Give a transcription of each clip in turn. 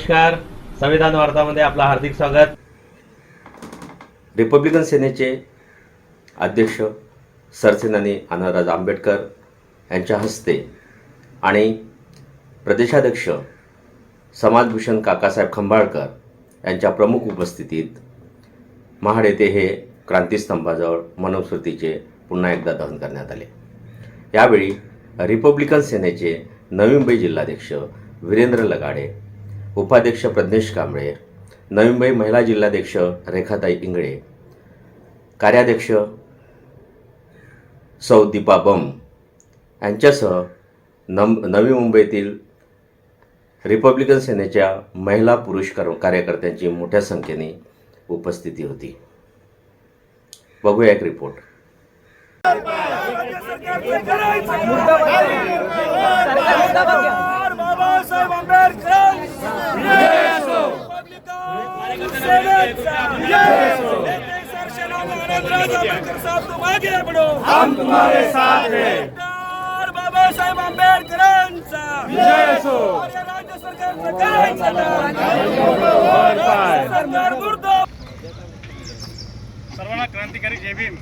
नमस्कार. संविधान वार्तामध्ये आपलं हार्दिक स्वागत. रिपब्लिकन सेनेचे अध्यक्ष सरसेनानी अनाराज आंबेडकर यांच्या हस्ते आणि प्रदेशाध्यक्ष समाजभूषण काकासाहेब खंबाळकर यांच्या प्रमुख उपस्थितीत महाड येथे हे क्रांतीस्तंभाजवळ मनुस्मृतीचे पुन्हा एकदा दहन करण्यात आले. यावेळी रिपब्लिकन सेनेचे नवी मुंबई जिल्हाध्यक्ष वीरेंद्र लगाडे उपाध्यक्ष प्रज्ञेश कांबळे नवी मुंबई महिला जिल्हाध्यक्ष रेखाताई इंगळे कार्याध्यक्ष सौ दीपा बम यांच्यासह नम नवी मुंबईतील रिपब्लिकन सेनेच्या महिला पुरुष कर कार्यकर्त्यांची मोठ्या संख्येने उपस्थिती होती बघूया एक रिपोर्ट बाबासाहेब आंबेडकर हम तुम्हारे साथ हैं आंबेडकरांचा राज्य काय सरकार सर्वांना क्रांतिकारी जय भीम.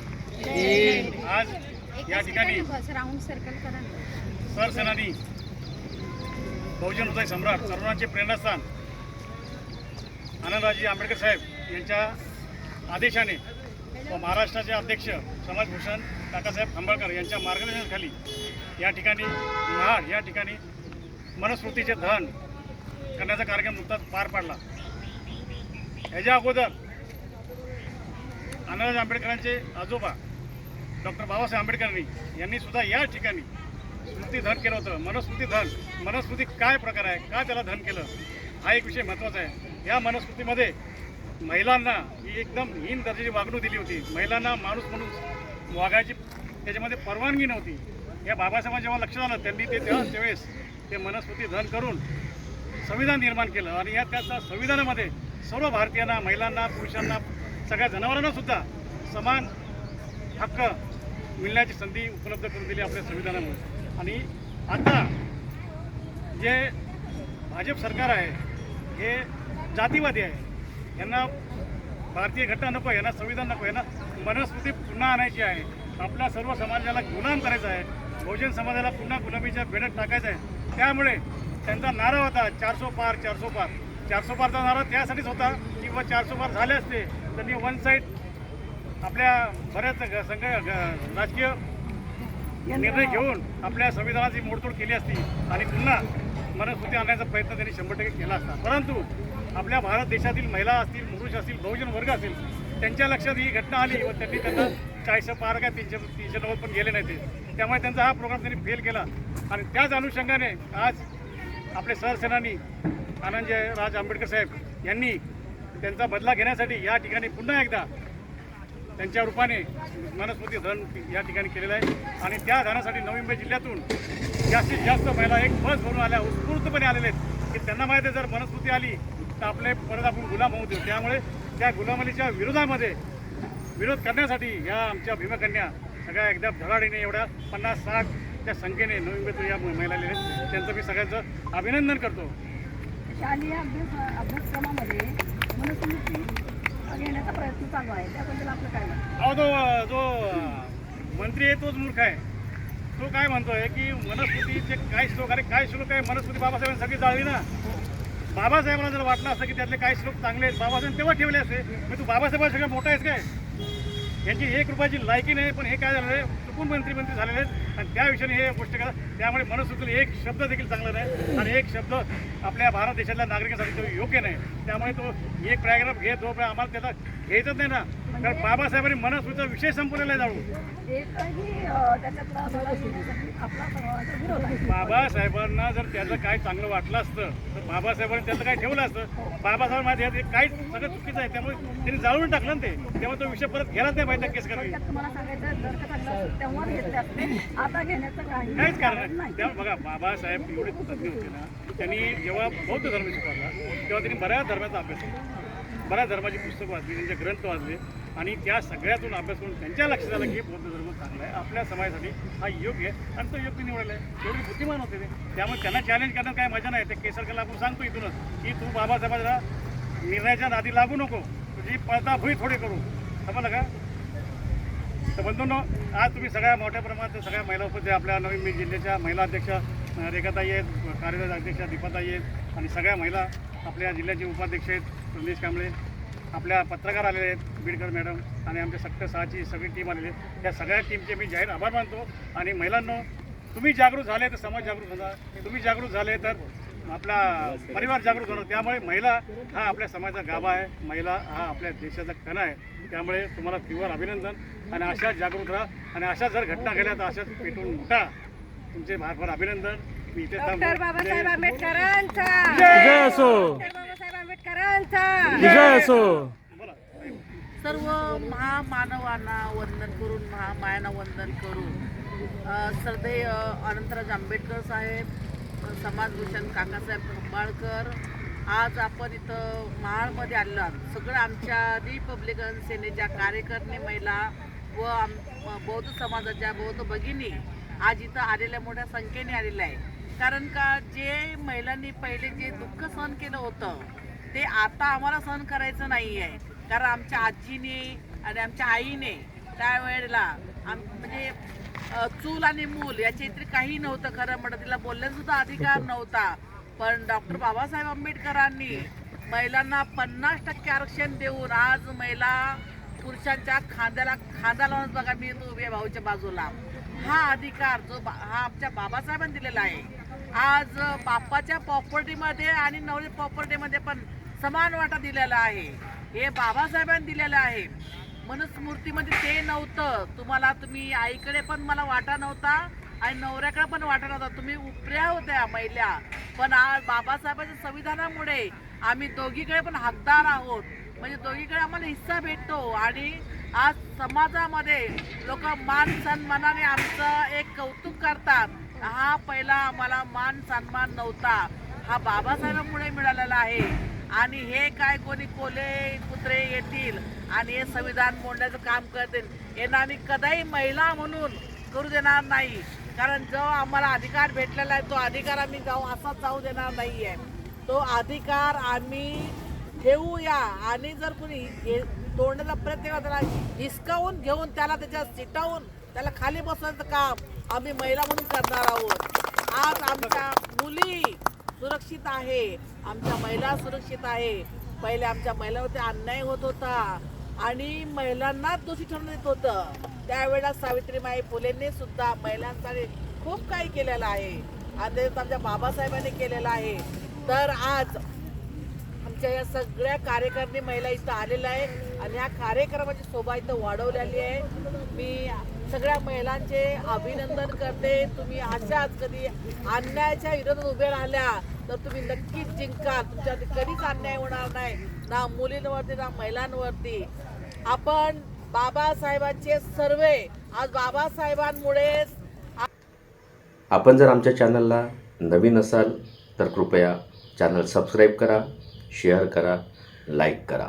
आज या ठिकाणी सरसेनानी बहुजन हृदय सम्राट सर्वांचे प्रेरणास्थान आनंदराजी आंबेडकर साहेब यांच्या आदेशाने व महाराष्ट्राचे अध्यक्ष समाजभूषण काकासाहेब आंबेडकर यांच्या मार्गदर्शनाखाली या ठिकाणी महाड या ठिकाणी मनुस्मृतीचे दहन करण्याचा कार्यक्रम नुकताच पार पाडला. ह्याच्या अगोदर आनंदराज आंबेडकरांचे आजोबा डॉक्टर बाबासाहेब आंबेडकरांनी यांनी सुद्धा या ठिकाणी स्मृती धन केलं होतं. मनुस्मृती धन मनुस्मृती काय प्रकार आहे का त्याला धन केलं हा एक विषय महत्त्वाचा आहे. या मनुस्मृतीमध्ये महिलांना ही एकदम हीन दर्जाची वागणूक दिली होती. महिलांना माणूस म्हणून वागायची त्याच्यामध्ये परवानगी नव्हती. या बाबासाहेबांना जेव्हा लक्षात आलं त्यांनी ते तेव्हा त्यावेळेस ते मनुस्मृती धन करून संविधान निर्माण केलं आणि या त्या संविधानामध्ये सर्व भारतीयांना महिलांना पुरुषांना सगळ्या जनावरांना सुद्धा समान हक्क मिळण्याची संधी उपलब्ध करून दिली आपल्या संविधानामुळे. आणि आता जे भाजप सरकार आहे हे जातीवादी आहे. यांना भारतीय घटना नको यांना संविधान नको यांना मनस्मृती पुन्हा आणायची आहे. आपल्या सर्व समाजाला गुलाम करायचा आहे. बहुजन समाजाला पुन्हा गुलामीच्या बेडत टाकायचं आहे. त्यामुळे त्यांचा नारा होता. चारसो पार चारसो पार. चारसो पारचा नारा त्यासाठीच होता की व चारसो पार झाले असते त्यांनी वन साईड आपल्या बऱ्याच ग- संघ ग- राजकीय निर्णय घेऊन आपल्या संविधानाची मोडतोड केली असती आणि पुन्हा मनुस्मृती आणण्याचा प्रयत्न त्यांनी शंभर टक्के केला असता. परंतु आपल्या भारत देशातील महिला असतील पुरुष असतील बहुजन वर्ग असतील त्यांच्या लक्षात ही घटना आली व त्यांनी त्यांना चाळीसशे पार काय तीनशे तीनशे नव्वद पण गेले नाही ते त्यामुळे त्यांचा हा प्रोग्राम त्यांनी फेल केला. आणि त्याच अनुषंगाने आज आपले सरसेनानी आनंदजय राज आंबेडकर साहेब यांनी त्यांचा बदला घेण्यासाठी या ठिकाणी पुन्हा एकदा त्यांच्या रूपाने मनस्मृती धन या ठिकाणी केलेलं आहे. आणि त्या धनासाठी नवी मुंबई जिल्ह्यातून जास्तीत जास्त महिला एक बस भरून आल्या उत्स्फूर्तपणे आलेले आहेत. की त्यांना माहिती आहे जर मनस्मृती आली तर आपले परत आपण गुलाम होऊ देऊ. त्यामुळे त्या गुलामलीच्या विरोधामध्ये विरोध करण्यासाठी या आमच्या भीमकन्या सगळ्या एकदम धडाडीने एवढ्या पन्नास साठ त्या संख्येने नवी मुंबईतून या महिला आहेत त्यांचं मी सगळ्यांचं अभिनंदन करतो. शालेय अभ्यास अभ्यासक्रमामध्ये घेण्याचा प्रयत्न चालू आहे. त्याबद्दल आपलं काय? अहो तो जो मंत्री आहे तोच मूर्ख आहे. तो काय म्हणतोय की मनुस्मृतीचे काय श्लोक अरे काय श्लोक आहे मनुस्मृती बाबासाहेबांनी सगळी जाळली ना? बाबासाहेबांना जर वाटलं असतं की त्यातले काही श्लोक चांगले आहेत बाबासाहेब तेव्हा ठेवले असते. मग तू बाबासाहेब सगळं मोठा आहेस काय? यांची एक रुपयाची लायकी नाही पण हे काय झालं आहे? चुकून मंत्री मंत्री झालेले आहेत. आणि त्या विषयाने हे गोष्ट करा. त्यामुळे मनुस्मृतीला एक शब्द देखील चांगला नाही. आणि एक शब्द आपल्या भारत देशातल्या नागरिकांसाठी तो योग्य नाही. त्यामुळे तो एक पॅराग्राफ घे तो आम्हाला त्याला घ्यायचंच नाही ना. कारण बाबासाहेबांनी मनुस्मृतीचा विषय संपवलेला आहे जाऊ बाबासाहेबांना जर त्याचं काय चांगलं वाटलं असतं तर बाबासाहेबांनी त्याचं काय ठेवलं असतं? बाबासाहेब माझ्या ते काय सगळं चुकीचं आहे. त्यामुळे त्यांनी जाळून टाकलं ना ते. तेव्हा तो विषय परत घ्यायलाच नाही पाहिजे केस करावी आता काहीच कारण नाही. तेव्हा बघा बाबासाहेब एवढे तज्ञ होते ना त्यांनी जेव्हा बौद्ध धर्म शिकवला तेव्हा त्यांनी बऱ्याच धर्माचा अभ्यास केला. बऱ्याच धर्माची पुस्तकं वाचली त्यांचे ग्रंथ वाचले. आणि त्या सगळ्यातून अभ्यास करून त्यांच्या लक्षात आलं की बौद्ध धर्म चांगला आहे. आपल्या समाजासाठी हा योग्य आहे. आणि तो योग्य निवडला आहे. तेवढी बुद्धिमान होते ते. त्यामुळे त्यांना चॅलेंज करण्यात काय मजा नाही. ते केसरकरला आपण सांगतो इथूनच की तू बाबासाहेबांना निर्णयाच्या नादी लागू नको. तुझी पळता भुई थोडी करू. समजलं का? तर बंधूंनो आज तुम्ही सगळ्या मोठ्या प्रमाणात सगळ्या महिला उपस्थित आपल्या नवीन मी जिल्ह्याच्या महिला अध्यक्ष रेखाताई आहेत कार्यरत अध्यक्ष दीपाताई आहेत. आणि सगळ्या महिला आपल्या जिल्ह्याचे उपाध्यक्ष आहेत. संदेश कांबळे. आपल्या पत्रकार आलेले आहेत बीडकर मॅडम आणि आमच्या सक्क सहाची सगळी टीम आलेली आहे त्या सगळ्या टीमचे मी जाहीर आभार मानतो. आणि महिलांनो तुम्ही जागृत झाले तर समाज जागृत होणार. तुम्ही जागृत झाले तर आपला परिवार जागृत होणार. त्यामुळे महिला हा आपल्या समाजाचा गाभा आहे. महिला हा आपल्या देशाचा कणा आहे. त्यामुळे तुम्हाला तीव्र अभिनंदन. आणि अशाच जागृत राहा. आणि अशा जर घटना घडल्या तर अशाच पेटून उठा तुमचे फार अभिनंदन. मी इथे बाबासाहेब आंबेडकरांचा. विजय असो. सर्व महामानवांना वंदन करून महामायांना वंदन करून श्रद्धेय अनंतराज आंबेडकर साहेब समाजभूषण काकासाहेब खंबाळकर आज आपण इथं महाडमध्ये आलो आहोत. सगळं आमच्या रिपब्लिकन सेनेच्या कार्यकर्ते महिला व आम बौद्ध समाजाच्या बौद्ध भगिनी आज इथं आलेल्या मोठ्या संख्येने आलेल्या आहे कारण का जे महिलांनी पहिले जे दुःख सहन केलं होतं ते आता आम्हाला सहन करायचं नाही आहे कारण आमच्या आजीने आणि आमच्या आईने त्यावेळेला आम म्हणजे चूल आणि मूल याच्या इतर काही नव्हतं खरं म्हणत. तिला बोलण्याचा सुद्धा अधिकार नव्हता. पण डॉक्टर बाबासाहेब आंबेडकरांनी महिलांना पन्नास टक्के आरक्षण देऊन आज महिला पुरुषांच्या खांद्याला खांदा लावून बघा मी उभ्या भाऊच्या बाजूला. हा अधिकार जो बा- हा आमच्या बाबासाहेबांनी दिलेला आहे. आज बाप्पाच्या प्रॉपर्टीमध्ये आणि नवरी प्रॉपर्टीमध्ये पण समान वाटा दिलेला आहे. हे बाबासाहेबांनी दिलेलं आहे. मनुस्मृतीमध्ये ते नव्हतं. तुम्हाला तुम्ही आईकडे पण मला वाटा नव्हता आणि नवऱ्याकडे पण वाटा नव्हता. तुम्ही उपऱ्या होत्या महिला. पण आज बाबासाहेबांच्या संविधानामुळे आम्ही दोघीकडे पण हकदार आहोत. म्हणजे दोघीकडे आम्हाला हिस्सा भेटतो आणि आज समाजामध्ये लोक मान सन्मानाने आमचं एक कौतुक करतात. हा पहिला आम्हाला मान सन्मान नव्हता. हा बाबासाहेबांमुळे मिळालेला आहे. आणि हे काय कोणी कोले कुत्रे येतील आणि हे संविधान मोडण्याचं काम करतील यांना आम्ही कदाही महिला म्हणून करू देणार नाही. कारण जो आम्हाला अधिकार भेटलेला आहे तो अधिकार आम्ही जाऊ असाच जाऊ देणार नाही आहे तो अधिकार आम्ही ठेवूया आणि जर कुणी हे तोडण्याचा प्रयत्न केला त्याला हिसकावून घेऊन त्याला त्याच्या चिटावून त्याला खाली बसवायचं काम आम्ही महिला म्हणून करणार आहोत. आज आमच्या सुरक्षित आहे. आमच्या महिला सुरक्षित आहे. पहिले आमच्या महिलांवरती अन्याय होत होता. आणि महिलांना दोषी ठरवण्यात येत होतं. त्यावेळेला सावित्रीबाई फुलेंनी सुद्धा महिलांसाठी खूप काही केलेलं आहे. आणि आमच्या बाबासाहेबांनी केलेलं आहे. तर आज आमच्या या सगळ्या कार्यकर्ती महिला इथं आलेल्या आहे आणि ह्या कार्यक्रमाची शोभा इथं वाढवलेली आहे. मी सगळ्या महिलांचे अभिनंदन करते. तुम्ही अशाच कधी अन्यायाच्या विरोधात उभे राहिल्या तर तुम्ही नक्कीच जिंका. तुमच्या कधीच अन्याय होणार नाही ना मुलींवरती ना महिलांवरती. आपण बाबासाहेबांचे सर्वे आज बाबासाहेबांमुळेच आपण जर आमच्या चॅनलला नवीन असाल तर कृपया चॅनल सबस्क्राईब करा शेअर करा लाईक करा.